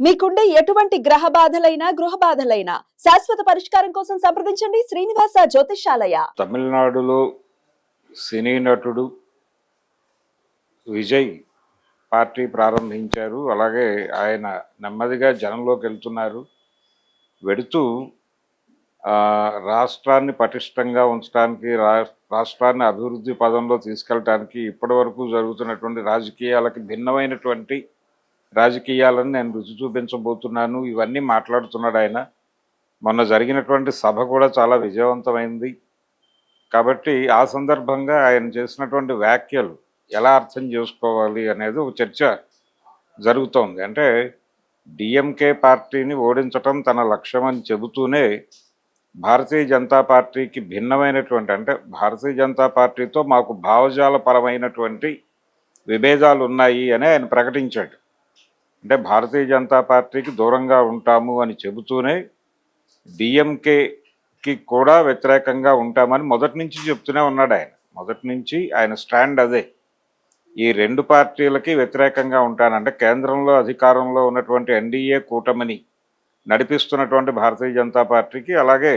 మీకుండే ఎటువంటి గ్రహ బాధలైనా గృహ బాధలైనా శాశ్వత పరిష్కారం కోసం సంప్రదించండి శ్రీనివాస జ్యోతిషాలయ తమిళనాడులో సినీ నటుడు విజయ్ పార్టీ ప్రారంభించారు. అలాగే ఆయన నెమ్మదిగా జనంలోకి వెళ్తున్నారు. వెడుతూ రాష్ట్రాన్ని పటిష్టంగా ఉంచడానికి రా రాష్ట్రాన్ని అభివృద్ధి పదంలో తీసుకెళ్ళటానికి ఇప్పటి వరకు జరుగుతున్నటువంటి రాజకీయాలకి భిన్నమైనటువంటి రాజకీయాలను నేను రుచి చూపించబోతున్నాను. ఇవన్నీ మాట్లాడుతున్నాడు ఆయన. మొన్న జరిగినటువంటి సభ కూడా చాలా విజయవంతమైంది. కాబట్టి ఆ సందర్భంగా ఆయన చేసినటువంటి వ్యాఖ్యలు ఎలా అర్థం చేసుకోవాలి అనేది ఒక చర్చ జరుగుతోంది. అంటే డిఎంకే పార్టీని ఓడించటం తన లక్ష్యం అని చెబుతూనే భారతీయ జనతా పార్టీకి భిన్నమైనటువంటి అంటే భారతీయ జనతా పార్టీతో మాకు భావజాలపరమైనటువంటి విభేదాలు ఉన్నాయి అని ఆయన ప్రకటించాడు. అంటే భారతీయ జనతా పార్టీకి దూరంగా ఉంటాము అని చెబుతూనే డిఎంకేకి కూడా వ్యతిరేకంగా ఉంటామని మొదటి నుంచి చెప్తూనే ఉన్నాడు ఆయన. మొదటి నుంచి ఆయన స్టాండ్ అదే. ఈ రెండు పార్టీలకి వ్యతిరేకంగా ఉంటానంటే కేంద్రంలో అధికారంలో ఉన్నటువంటి ఎన్డీఏ కూటమిని నడిపిస్తున్నటువంటి భారతీయ జనతా పార్టీకి అలాగే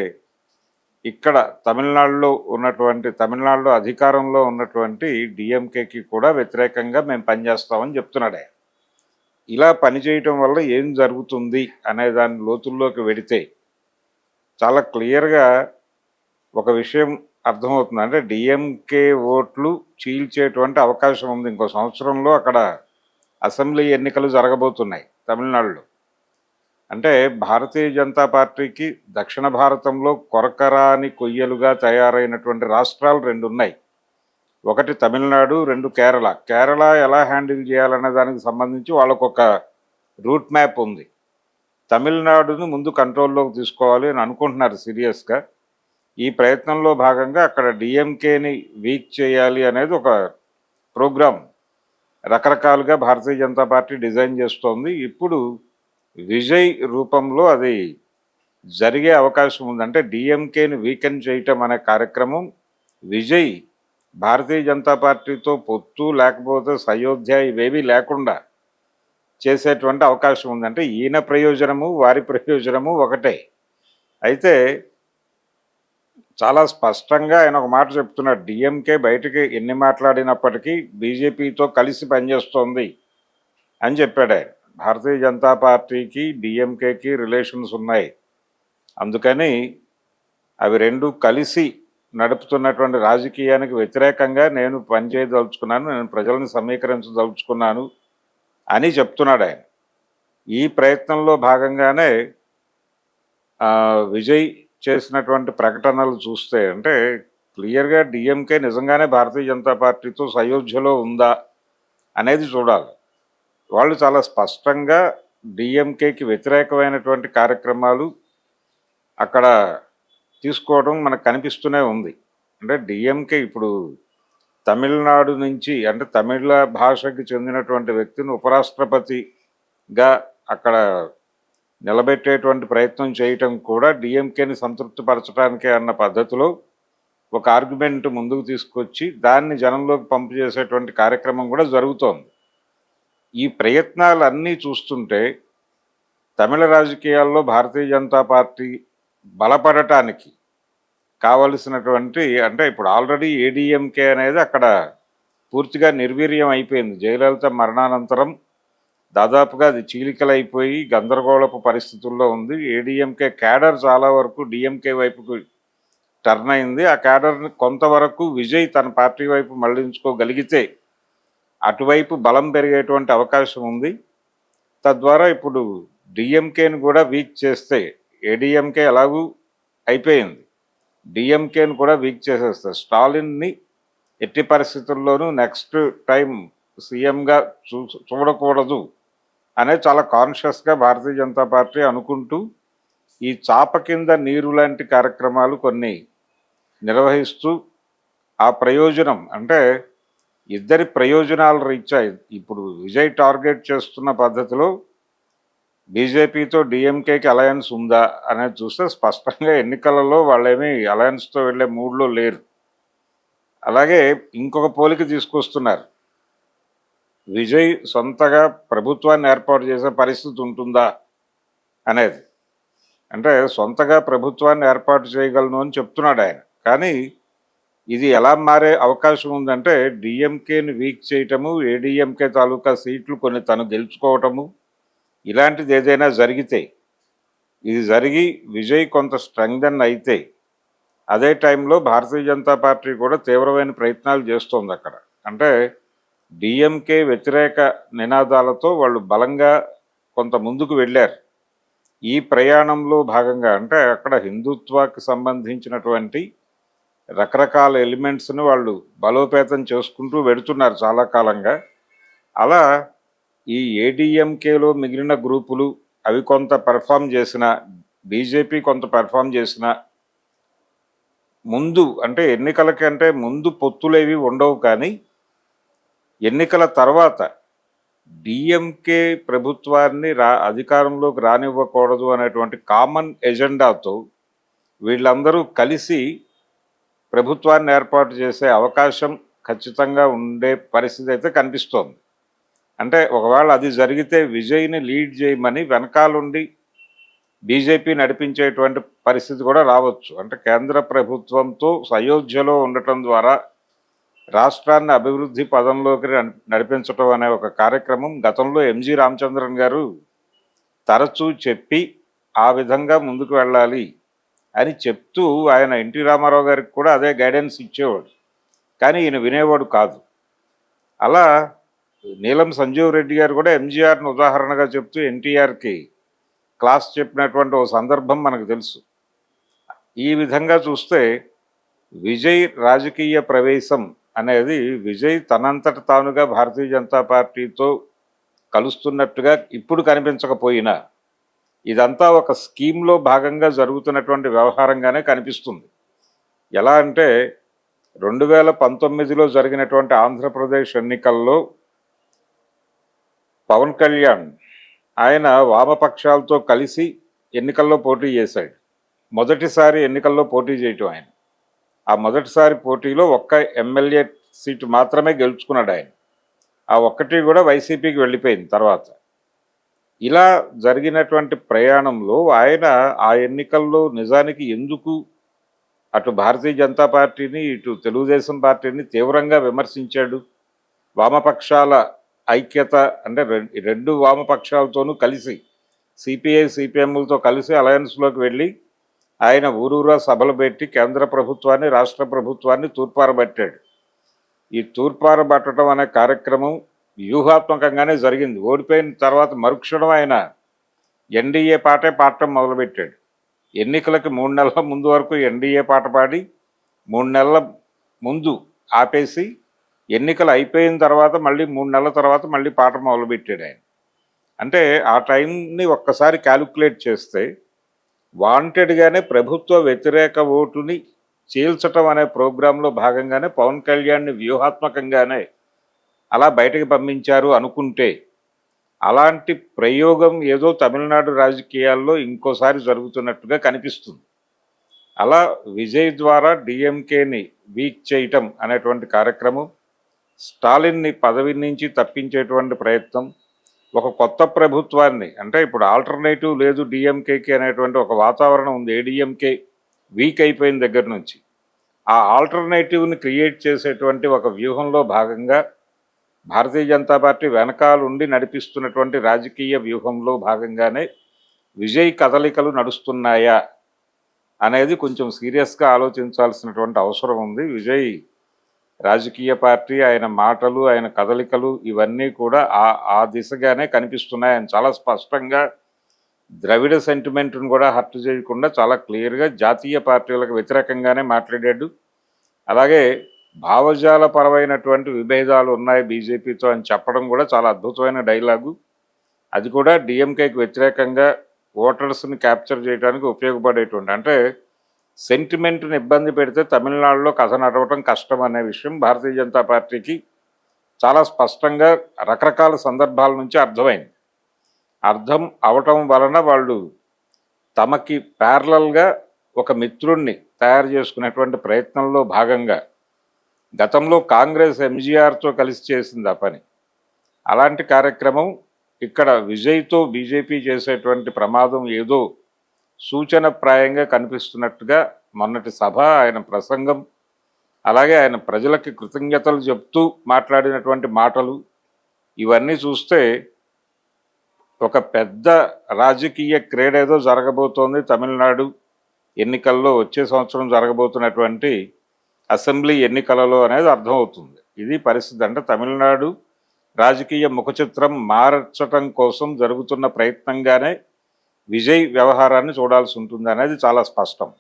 ఇక్కడ తమిళనాడులో ఉన్నటువంటి తమిళనాడులో అధికారంలో ఉన్నటువంటి డిఎంకేకి కూడా వ్యతిరేకంగా మేము పనిచేస్తామని చెప్తున్నాడు ఆయన. ఇలా పనిచేయటం వల్ల ఏం జరుగుతుంది అనే దాని లోతుల్లోకి వెడితే చాలా క్లియర్గా ఒక విషయం అర్థమవుతుంది. అంటే డిఎంకే ఓట్లు చీల్చేటువంటి అవకాశం ఉంది. ఇంకో సంవత్సరంలో అక్కడ అసెంబ్లీ ఎన్నికలు జరగబోతున్నాయి తమిళనాడులో. అంటే భారతీయ జనతా పార్టీకి దక్షిణ భారతంలో కొరకరాని కొయ్యలుగా తయారైనటువంటి రాష్ట్రాలు రెండు ఉన్నాయి ఒకటి తమిళనాడు రెండు కేరళ. కేరళ ఎలా హ్యాండిల్ చేయాలనే దానికి సంబంధించి వాళ్ళకొక రూట్ మ్యాప్ ఉంది. తమిళనాడుని ముందు కంట్రోల్లోకి తీసుకోవాలి అని అనుకుంటున్నారు సీరియస్గా. ఈ ప్రయత్నంలో భాగంగా అక్కడ డిఎంకేని వీక్ చేయాలి అనేది ఒక ప్రోగ్రాం రకరకాలుగా భారతీయ జనతా పార్టీ డిజైన్ చేస్తోంది. ఇప్పుడు విజయ్ రూపంలో అది జరిగే అవకాశం ఉంది. అంటే డిఎంకేని వీకెండ్ చేయటం అనే కార్యక్రమం విజయ్ భారతీయ జనతా పార్టీతో పొత్తు లేకపోతే సయోధ్య ఇవేవీ లేకుండా చేసేటువంటి అవకాశం ఉందంటే ఈయన ప్రయోజనము వారి ప్రయోజనము ఒకటే. అయితే చాలా స్పష్టంగా ఆయన ఒక మాట చెప్తున్నాడు డిఎంకే బయటకి ఎన్ని మాట్లాడినప్పటికీ బీజేపీతో కలిసి పనిచేస్తోంది అని చెప్పాడు ఆయన. భారతీయ జనతా పార్టీకి డిఎంకేకి రిలేషన్స్ ఉన్నాయి. అందుకని అవి రెండు కలిసి నడుపుతున్నటువంటి రాజకీయానికి వ్యతిరేకంగా నేను పనిచేయదలుచుకున్నాను నేను ప్రజలను సమీకరించదలుచుకున్నాను అని చెప్తున్నాడు ఆయన. ఈ ప్రయత్నంలో భాగంగానే విజయ్ చేసినటువంటి ప్రకటనలు చూస్తే అంటే క్లియర్గా డిఎంకే నిజంగానే భారతీయ జనతా పార్టీతో సయోధ్యలో ఉందా అనేది చూడాలి. వాళ్ళు చాలా స్పష్టంగా డిఎంకేకి వ్యతిరేకమైనటువంటి కార్యక్రమాలు అక్కడ తీసుకోవడం మనకు కనిపిస్తూనే ఉంది. అంటే డిఎంకే ఇప్పుడు తమిళనాడు నుంచి అంటే తమిళ భాషకి చెందినటువంటి వ్యక్తిని ఉపరాష్ట్రపతిగా అక్కడ నిలబెట్టేటువంటి ప్రయత్నం చేయటం కూడా డిఎంకేని సంతృప్తిపరచడానికే అన్న పద్ధతిలో ఒక ఆర్గ్యుమెంట్ ముందుకు తీసుకొచ్చి దాన్ని జనంలోకి పంపు చేసేటువంటి కార్యక్రమం కూడా జరుగుతోంది. ఈ ప్రయత్నాలన్నీ చూస్తుంటే తమిళ రాజకీయాల్లో భారతీయ జనతా పార్టీ బలపడటానికి కావలసినటువంటి అంటే ఇప్పుడు ఆల్రెడీ ఏడిఎంకే అనేది అక్కడ పూర్తిగా నిర్వీర్యం అయిపోయింది. జయలలిత మరణానంతరం దాదాపుగా అది చీలికలైపోయి గందరగోళపు పరిస్థితుల్లో ఉంది. ఏడిఎంకే క్యాడర్ చాలా వరకు డిఎంకే వైపుకు టర్న్ అయింది. ఆ క్యాడర్ని కొంతవరకు విజయ్ తన పార్టీ వైపు మళ్ళించుకోగలిగితే అటువైపు బలం పెరిగేటువంటి అవకాశం ఉంది. తద్వారా ఇప్పుడు డిఎంకేని కూడా వీక్ చేస్తే ఏడిఎంకే ఎలాగూ అయిపోయింది. డిఎంకేని కూడా వీక్ చేసేస్తారు. స్టాలిన్ని ఎట్టి పరిస్థితుల్లోనూ నెక్స్ట్ టైం సీఎంగా చూ చూడకూడదు అనే చాలా కాన్షియస్గా భారతీయ జనతా పార్టీ అనుకుంటూ ఈ చాప కింద నీరు లాంటి కార్యక్రమాలు కొన్ని నిర్వహిస్తూ ఆ ప్రయోజనం అంటే ఇద్దరి ప్రయోజనాలు రీత్యా ఇప్పుడు విజయ్ టార్గెట్ చేస్తున్న పద్ధతిలో బీజేపీతో డిఎంకేకి అలయన్స్ ఉందా అనేది చూస్తే స్పష్టంగా ఎన్నికలలో వాళ్ళేమీ అలయన్స్తో వెళ్ళే మూడ్లో లేరు. అలాగే ఇంకొక పోలిక తీసుకొస్తున్నారు. విజయ్ సొంతగా ప్రభుత్వాన్ని ఏర్పాటు చేసే పరిస్థితి ఉంటుందా అనేది. అంటే సొంతగా ప్రభుత్వాన్ని ఏర్పాటు చేయగలను అని చెప్తున్నాడు ఆయన. కానీ ఇది ఎలా మారే అవకాశం ఉందంటే డిఎంకేని వీక్ చేయటము ఏడిఎంకే తాలూకా సీట్లు కొన్ని తను గెలుచుకోవటము ఇలాంటిది ఏదైనా జరిగితే ఇది జరిగి విజయ్ కొంత స్ట్రెంగ్దన్ అయితే అదే టైంలో భారతీయ జనతా పార్టీ కూడా తీవ్రమైన ప్రయత్నాలు చేస్తోంది అక్కడ. అంటే డిఎంకే వ్యతిరేక నినాదాలతో వాళ్ళు బలంగా కొంత ముందుకు వెళ్ళారు. ఈ ప్రయాణంలో భాగంగా అంటే అక్కడ హిందుత్వాకి సంబంధించినటువంటి రకరకాల ఎలిమెంట్స్ని వాళ్ళు బలోపేతం చేసుకుంటూ వెడుతున్నారు చాలా కాలంగా. అలా ఈ ఏడిఎంకేలో మిగిలిన గ్రూపులు అవి కొంత పెర్ఫామ్ చేసిన బీజేపీ కొంత పెర్ఫామ్ చేసిన ముందు అంటే ఎన్నికల కంటే ముందు పొత్తులేవి ఉండవు కానీ ఎన్నికల తర్వాత డిఎంకే ప్రభుత్వాన్ని రా అధికారంలోకి రానివ్వకూడదు అనేటువంటి కామన్ ఎజెండాతో వీళ్ళందరూ కలిసి ప్రభుత్వాన్ని ఏర్పాటు చేసే అవకాశం ఖచ్చితంగా ఉండే పరిస్థితి అయితే కనిపిస్తోంది. అంటే ఒకవేళ అది జరిగితే విజయ్ని లీడ్ చేయమని వెనకాలండి బీజేపీ నడిపించేటువంటి పరిస్థితి కూడా రావచ్చు. అంటే కేంద్ర ప్రభుత్వంతో సయోధ్యలో ఉండటం ద్వారా రాష్ట్రాన్ని అభివృద్ధి పదంలోకి నడిపించటం అనే ఒక కార్యక్రమం గతంలో ఎంజి రామచంద్రన్ గారు తరచూ చెప్పి ఆ విధంగా ముందుకు వెళ్ళాలి అని చెప్తూ ఆయన ఎన్టీ రామారావు గారికి కూడా అదే గైడెన్స్ ఇచ్చేవాడు. కానీ ఈయన వినేవాడు కాదు. అలా నీలం సంజీవ్ రెడ్డి గారు కూడా ఎంజీఆర్ని ఉదాహరణగా చెప్తూ ఎన్టీఆర్కి క్లాస్ చెప్పినటువంటి ఓ సందర్భం మనకు తెలుసు. ఈ విధంగా చూస్తే విజయ్ రాజకీయ ప్రవేశం అనేది విజయ్ తనంతట తానుగా భారతీయ జనతా పార్టీతో కలుస్తున్నట్టుగా ఇప్పుడు కనిపించకపోయినా ఇదంతా ఒక స్కీమ్లో భాగంగా జరుగుతున్నటువంటి వ్యవహారంగానే కనిపిస్తుంది. ఎలా అంటే రెండు వేల పంతొమ్మిదిలో జరిగినటువంటి ఆంధ్రప్రదేశ్ ఎన్నికల్లో పవన్ కళ్యాణ్ ఆయన వామపక్షాలతో కలిసి ఎన్నికల్లో పోటీ చేశాడు. మొదటిసారి ఎన్నికల్లో పోటీ చేయటం ఆయన. ఆ మొదటిసారి పోటీలో ఒక్క ఎమ్మెల్యే సీటు మాత్రమే గెలుచుకున్నాడు ఆయన. ఆ ఒక్కటి కూడా వైసీపీకి వెళ్ళిపోయింది తర్వాత. ఇలా జరిగినటువంటి ప్రయాణంలో ఆయన ఆ ఎన్నికల్లో నిజానికి ఎందుకు అటు భారతీయ జనతా పార్టీని ఇటు తెలుగుదేశం పార్టీని తీవ్రంగా విమర్శించాడు? వామపక్షాల ఐక్యత అంటే రెండు వామపక్షాలతోనూ కలిసి సిపిఐ సిపిఎంలతో కలిసి అలయన్స్లోకి వెళ్ళి ఆయన ఊరూరా సభలు పెట్టి కేంద్ర ప్రభుత్వాన్ని రాష్ట్ర ప్రభుత్వాన్ని తూర్పారబట్టాడు. ఈ తూర్పారబట్టడం అనే కార్యక్రమం వ్యూహాత్మకంగానే జరిగింది. ఓడిపోయిన తర్వాత మరుక్షణం ఆయన ఎన్డీఏ పాటే పాడటం మొదలుపెట్టాడు. ఎన్నికలకి మూడు నెలల ముందు వరకు ఎన్డీఏ పాట పాడి మూడు నెలల ముందు ఆపేసి ఎన్నికలు అయిపోయిన తర్వాత మళ్ళీ మూడు నెలల తర్వాత మళ్ళీ పాట మొదలుపెట్టాడు ఆయన. అంటే ఆ టైంని ఒక్కసారి క్యాలిక్యులేట్ చేస్తే వాంటెడ్గానే ప్రభుత్వ వ్యతిరేక ఓటుని చీల్చటం అనే ప్రోగ్రాంలో భాగంగానే పవన్ కళ్యాణ్ని వ్యూహాత్మకంగానే అలా బయటకు పంపించారు అనుకుంటే అలాంటి ప్రయోగం ఏదో తమిళనాడు రాజకీయాల్లో ఇంకోసారి జరుగుతున్నట్టుగా కనిపిస్తుంది. అలా విజయ్ ద్వారా డిఎంకేని వీక్ చేయటం అనేటువంటి కార్యక్రమం స్టాలిన్ని పదవి నుంచి తప్పించేటువంటి ప్రయత్నం ఒక కొత్త ప్రభుత్వాన్ని అంటే ఇప్పుడు ఆల్టర్నేటివ్ లేదు డిఎంకేకి అనేటువంటి ఒక వాతావరణం ఉంది ఏడిఎంకే వీక్ అయిపోయిన దగ్గర నుంచి. ఆ ఆల్టర్నేటివ్ని క్రియేట్ చేసేటువంటి ఒక వ్యూహంలో భాగంగా భారతీయ జనతా పార్టీ వెనకాలండి నడిపిస్తున్నటువంటి రాజకీయ వ్యూహంలో భాగంగానే విజయ్ కదలికలు నడుస్తున్నాయా అనేది కొంచెం సీరియస్గా ఆలోచించాల్సినటువంటి అవసరం ఉంది. విజయ్ రాజకీయ పార్టీ ఆయన మాటలు ఆయన కదలికలు ఇవన్నీ కూడా ఆ ఆ దిశగానే కనిపిస్తున్నాయి. ఆయన చాలా స్పష్టంగా ద్రవిడ సెంటిమెంట్ను కూడా హర్ట్ చేయకుండా చాలా క్లియర్గా జాతీయ పార్టీలకు వ్యతిరేకంగానే మాట్లాడాడు. అలాగే భావజాల పరమైనటువంటి విభేదాలు ఉన్నాయి బీజేపీతో అని చెప్పడం కూడా చాలా అద్భుతమైన డైలాగు. అది కూడా డిఎంకేకి వ్యతిరేకంగా ఓటర్స్ని క్యాప్చర్ చేయడానికి ఉపయోగపడేటువంటి అంటే సెంటిమెంట్ని ఇబ్బంది పెడితే తమిళనాడులో కథ నడవటం కష్టం అనే విషయం భారతీయ జనతా పార్టీకి చాలా స్పష్టంగా రకరకాల సందర్భాల నుంచి అర్థమైంది. అర్థం అవటం వలన వాళ్ళు తమకి ప్యారలల్గా ఒక మిత్రుణ్ణి తయారు చేసుకునేటువంటి ప్రయత్నంలో భాగంగా గతంలో కాంగ్రెస్ ఎంజీఆర్తో కలిసి చేసింది ఆ పని. అలాంటి కార్యక్రమం ఇక్కడ విజయ్తో బీజేపీ చేసేటువంటి ప్రమాదం ఏదో సూచనప్రాయంగా కనిపిస్తున్నట్టుగా మొన్నటి సభ ఆయన ప్రసంగం అలాగే ఆయన ప్రజలకి కృతజ్ఞతలు చెప్తూ మాట్లాడినటువంటి మాటలు ఇవన్నీ చూస్తే ఒక పెద్ద రాజకీయ క్రీడ ఏదో జరగబోతోంది. తమిళనాడు ఎన్నికల్లో వచ్చే సంవత్సరం జరగబోతున్నటువంటి అసెంబ్లీ ఎన్నికలలో అనేది అర్థమవుతుంది. ఇది పరిస్థితి. అంటే తమిళనాడు రాజకీయ ముఖచిత్రం మార్చటం కోసం జరుగుతున్న ప్రయత్నంగానే విజయ్ వ్యవహారాన్ని చూడాల్సి ఉంటుంది అనేది చాలా స్పష్టం.